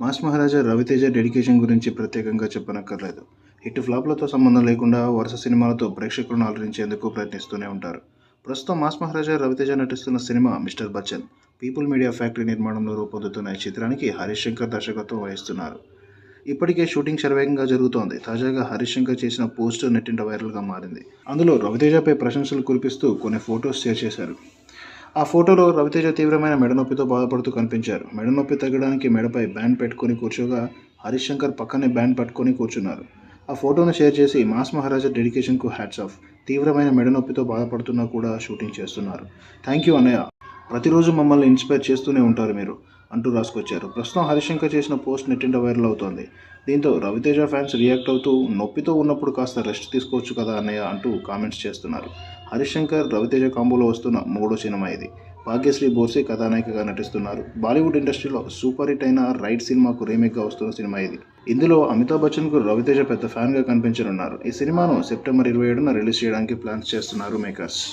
Mass Maharaja Raviteja dedication గురించి ప్రత్యేకంగా చెప్పనక్కర్లేదు. హిట్ ఫ్లాప్లతో సంబంధం లేకుండా వరుస సినిమాలతో ప్రేక్షకులను అలరించేందుకు ప్రయత్నిస్తూనే ఉంటారు. ప్రస్తుతం మాస్ మహారాజా రవితేజ నటిస్తున్న cinema mister Bachchan People Media Factory నిర్మాణంలో రూపొందుతున్న ఈ చిత్రానికి హరీష్ శంకర్ దర్శకత్వం వహిస్తున్నారు. ఇప్పటికే షూటింగ్ శరవేగంగా జరుగుతోంది. తాజాగా హరీష్ శంకర్ చేసిన పోస్టర్ నెట్టింట వైరల్గా మారింది. అందులో రవితేజపై ప్రశంసలు కురిపిస్తూ కొన్ని ఫొటోస్ షేర్ చేశారు. ఆ ఫోటోలో రవితేజ తీవ్రమైన మెడనొప్పితో బాధపడుతూ కనిపించారు. మెడనొప్పి తగ్గడానికి మెడపై బ్యాండ్ పెట్టుకొని కూర్చోగా హరీష్ శంకర్ పక్కనే బ్యాండ్ పట్టుకొని కూర్చున్నారు. ఆ ఫోటోను షేర్ చేసి మాస్ మహారాజా డెడికేషన్కు హ్యాట్స్ ఆఫ్. తీవ్రమైన మెడనొప్పితో బాధపడుతున్నా కూడా షూటింగ్ చేస్తున్నారు. థ్యాంక్ యూ అన్నయ్య. ప్రతిరోజు మమ్మల్ని ఇన్స్పైర్ చేస్తూనే ఉంటారు మీరు అంటూ రాసుకొచ్చారు. ప్రస్తుతం హరిశంకర్ చేసిన పోస్ట్ నెట్టింట వైరల్ అవుతోంది. దీంతో రవితేజ ఫ్యాన్స్ రియాక్ట్ అవుతూ నొప్పితో ఉన్నప్పుడు కాస్త రెస్ట్ తీసుకోవచ్చు కదా అన్నయ్య అంటూ కామెంట్స్ చేస్తున్నారు. హరిశంకర్ రవితేజ కాంబోలో వస్తున్న మూడో సినిమా ఇది. భాగ్యశ్రీ బోర్సే కథానాయికగా నటిస్తున్నారు. బాలీవుడ్ ఇండస్ట్రీలో సూపర్ హిట్ అయిన రైట్ సినిమాకు రీమేక్గా వస్తున్న సినిమా ఇది. ఇందులో అమితాబ్ బచ్చన్కు రవితేజ పెద్ద ఫ్యాన్గా కనిపించనున్నారు. ఈ సినిమాను సెప్టెంబర్ ఇరవై ఏడున రిలీజ్ చేయడానికి ప్లాన్స్ చేస్తున్నారు మేకర్స్.